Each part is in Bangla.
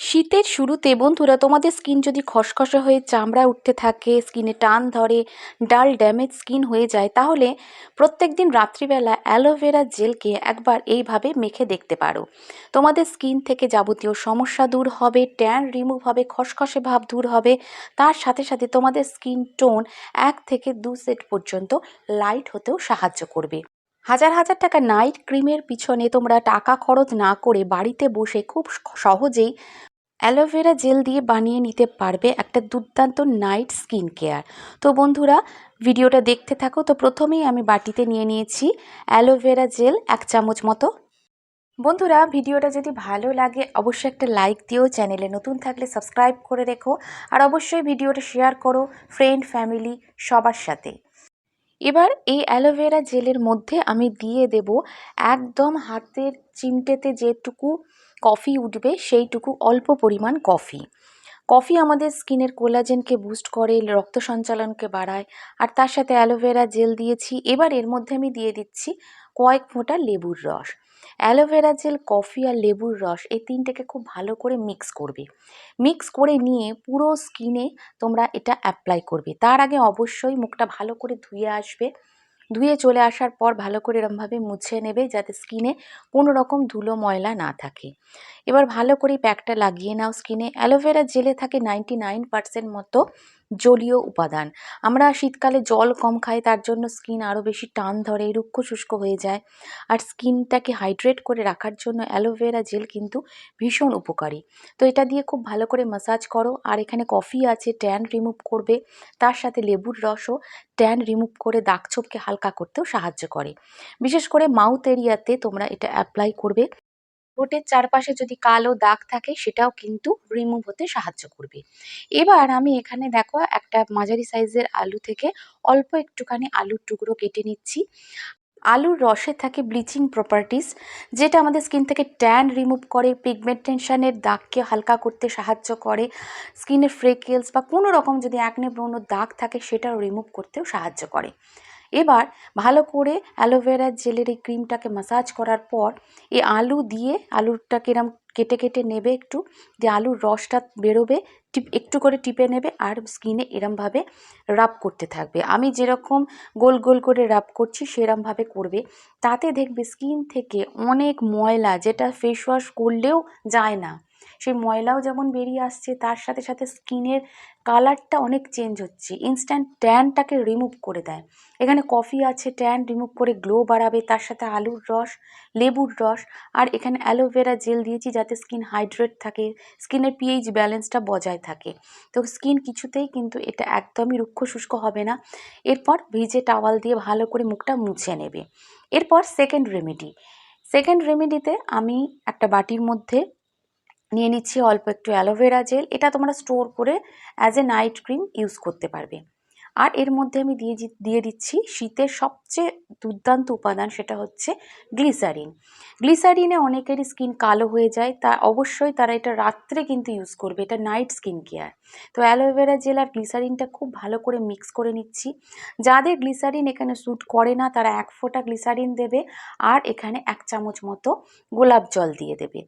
শীতের শুরুতে, বন্ধুরা, তোমাদের স্কিন যদি খসখসে হয়ে চামড়া উঠতে থাকে স্কিনে টান ধরে, ডাল ড্যামেজ স্কিন হয়ে যায়, তাহলে প্রত্যেক দিন রাত্রিবেলা অ্যালোভেরা জেলকে একবার এইভাবে মেখে দেখতে পারো। তোমাদের স্কিন থেকে যাবতীয় সমস্যা দূর হবে ট্যান রিমুভ হবে, খসখসে ভাব দূর হবে। তার সাথে সাথে তোমাদের স্কিন টোন এক থেকে দু সেট পর্যন্ত লাইট হতেও সাহায্য করবে। হাজার হাজার টাকা নাইট ক্রিমের পিছনে তোমরা টাকা খরচ না করে বাড়িতে বসে খুব সহজেই অ্যালোভেরা জেল দিয়ে বানিয়ে নিতে পারবে একটা দুর্দান্ত নাইট স্কিন কেয়ার তো বন্ধুরা, ভিডিওটা দেখতে থাকো। তো প্রথমেই আমি বাটিতে নিয়ে নিয়েছি অ্যালোভেরা জেল এক চামচ মতো। বন্ধুরা, ভিডিওটা যদি ভালো লাগে, অবশ্যই একটা লাইক দিও। চ্যানেলে নতুন থাকলে সাবস্ক্রাইব করে রেখো। আর অবশ্যই ভিডিওটা শেয়ার করো ফ্রেন্ড ফ্যামিলি সবার সাথে। এবার এই অ্যালোভেরা জেলের মধ্যে আমি দিয়ে দেব একদম হাতের চিমটেতে যেটুকু কফি উঠবে সেইটুকু অল্প পরিমাণ কফি কফি আমাদের স্কিনের কোলাজেনকে বুস্ট করে, রক্ত সঞ্চালনকে বাড়ায়। আর তার সাথে অ্যালোভেরা জেল দিয়েছি। এবার এর মধ্যে আমি দিয়ে দিচ্ছি কয়েক ফোঁটা লেবুর রস। অ্যালোভেরা জেল, কফি আর লেবুর রস এই তিনটেকে খুব ভালো করে মিক্স করবে। মিক্স করে নিয়ে পুরো স্কিনে তোমরা এটা অ্যাপ্লাই করবে। তার আগে অবশ্যই মুখটা ভালো করে ধুয়ে আসবে। ধুয়ে চলে আসার পর ভালো করে এরমভাবে মুছে নেবে যাতে স্কিনে কোনো রকম ধুলো ময়লা না থাকে। এবার ভালো করে প্যাকটা লাগিয়ে নাও স্কিনে অ্যালোভেরা জেলে থাকে নাইনটি নাইন পার্সেন্ট মতো জলীয় উপাদান। আমরা শীতকালে জল কম খাই, তার জন্য স্কিন আরও বেশি টান ধরে, রুক্ষ শুষ্ক হয়ে যায়। আর স্কিনটাকে হাইড্রেট করে রাখার জন্য অ্যালোভেরা জেল কিন্তু ভীষণ উপকারী। তো এটা দিয়ে খুব ভালো করে মাসাজ করো। আর এখানে কফি আছে, ট্যান রিমুভ করবে। তার সাথে লেবুর রসও ট্যান রিমুভ করে দাগ ছোপকে হালকা করতেও সাহায্য করে। বিশেষ করে মাউথ এরিয়াতে তোমরা এটা অ্যাপ্লাই করবে। ঠোঁটের চারপাশে যদি কালো দাগ থাকে, সেটাও কিন্তু রিমুভ হতে সাহায্য করবে। এবার আমি এখানে দেখো একটা মাঝারি সাইজের আলু থেকে অল্প একটুখানি আলুর টুকরো কেটে নিচ্ছি। আলুর রসে থাকে ব্লিচিং প্রপার্টিস যেটা আমাদের স্কিন থেকে ট্যান রিমুভ করে পিগমেন্টেশনের দাগকে হালকা করতে সাহায্য করে। স্কিনের ফ্রেকেলস বা কোনো রকম যদি একনে ব্রণ দাগ থাকে, সেটাও রিমুভ করতেও সাহায্য করে। এবার ভালো করে অ্যালোভেরার জেলের এই ক্রিমটাকে মাসাজ করার পর এই আলু দিয়ে আলুরটাকে এরম কেটে কেটে নেবে একটু যে আলুর রসটা বেরোবে, টিপ একটু করে টিপে নেবে আর স্কিনে এরমভাবে রাব করতে থাকবে। আমি যেরকম গোল গোল করে রাব করছি সেরমভাবে করবে। তাতে দেখবে স্কিন থেকে অনেক ময়লা যেটা ফেস ওয়াশ করলেও যায় না। সেই ময়লাও যেমন বেরিয়ে আসছে, তার সাথে সাথে স্কিনের কালারটা অনেক চেঞ্জ হচ্ছে। ইনস্ট্যান্ট ট্যানটাকে রিমুভ করে দেয়। এখানে কফি আছে ট্যান রিমুভ করে গ্লো বাড়াবে, তার সাথে আলুর রস, লেবুর রস, আর এখানে অ্যালোভেরা জেল দিয়েছি যাতে স্কিন হাইড্রেট থাকে স্কিনের পিএইচ ব্যালেন্সটা বজায় থাকে। তো স্কিন কিছুতেই কিন্তু এটা একদমই রুক্ষ শুষ্ক হবে না। এরপর ভিজে টাওয়াল দিয়ে ভালো করে মুখটা মুছে নেবে। এরপর সেকেন্ড রেমেডি সেকেন্ড রেমেডিতে আমি একটা বাটির মধ্যে নিয়ে নিচ্ছি অল্প একটু অ্যালোভেরা জেল। এটা তোমরা স্টোর করে as a night cream use করতে পারবে। আর এর মধ্যে আমি দিয়ে দিয়ে দিচ্ছি শীতের সবচেয়ে দুর্দান্ত উপাদান সেটা হচ্ছে গ্লিসারিন গ্লিসারিনে অনেকেরই স্কিন কালো হয়ে যায়, তা অবশ্যই তারা এটা রাত্রে কিন্তু ইউজ করবে, এটা নাইট স্কিন কেয়ার তো অ্যালোভেরা জেল আর গ্লিসারিনটা খুব ভালো করে মিক্স করে নিচ্ছি। যাদের গ্লিসারিন এখানে স্যুট করে না, তারা এক ফোঁটা গ্লিসারিন দেবে আর এখানে এক চামচ মতো গোলাপ জল দিয়ে দেবে।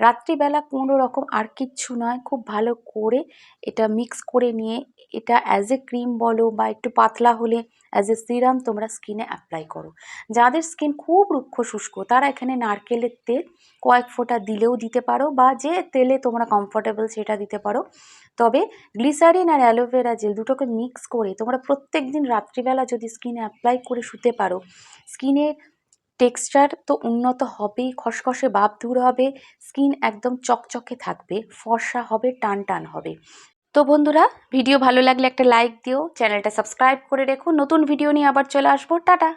রাত্রিবেলা কোনো রকম আর কিচ্ছু নয়, খুব ভালো করে এটা মিক্স করে নিয়ে, এটা অ্যাজ এ ক্রিম বলো বা একটু পাতলা হলে অ্যাজ এ সিরাম তোমরা স্কিনে অ্যাপ্লাই করো। যাদের স্কিন খুব রুক্ষ শুষ্ক, তারা এখানে নারকেলের তেল কয়েক ফোঁটা দিলেও দিতে পারো বা যে তেলে তোমরা কমফোর্টেবল সেটা দিতে পারো। তবে গ্লিসারিন আর অ্যালোভেরা জেল দুটোকে মিক্স করে তোমরা প্রত্যেক দিন রাত্রিবেলা যদি স্কিনে অ্যাপ্লাই করে শুতে পারো স্কিনের টেক্সচার তো উন্নত হবেই, খসখসে বাপ দূর হবে, স্কিন একদম চকচকে থাকবে, ফর্সা হবে টান টান হবে। তো বন্ধুরা, ভিডিও ভালো লাগলে একটা লাইক দিও, চ্যানেলটা সাবস্ক্রাইব করে রেখো, নতুন ভিডিও নিয়ে আবার চলে আসব, টাটা!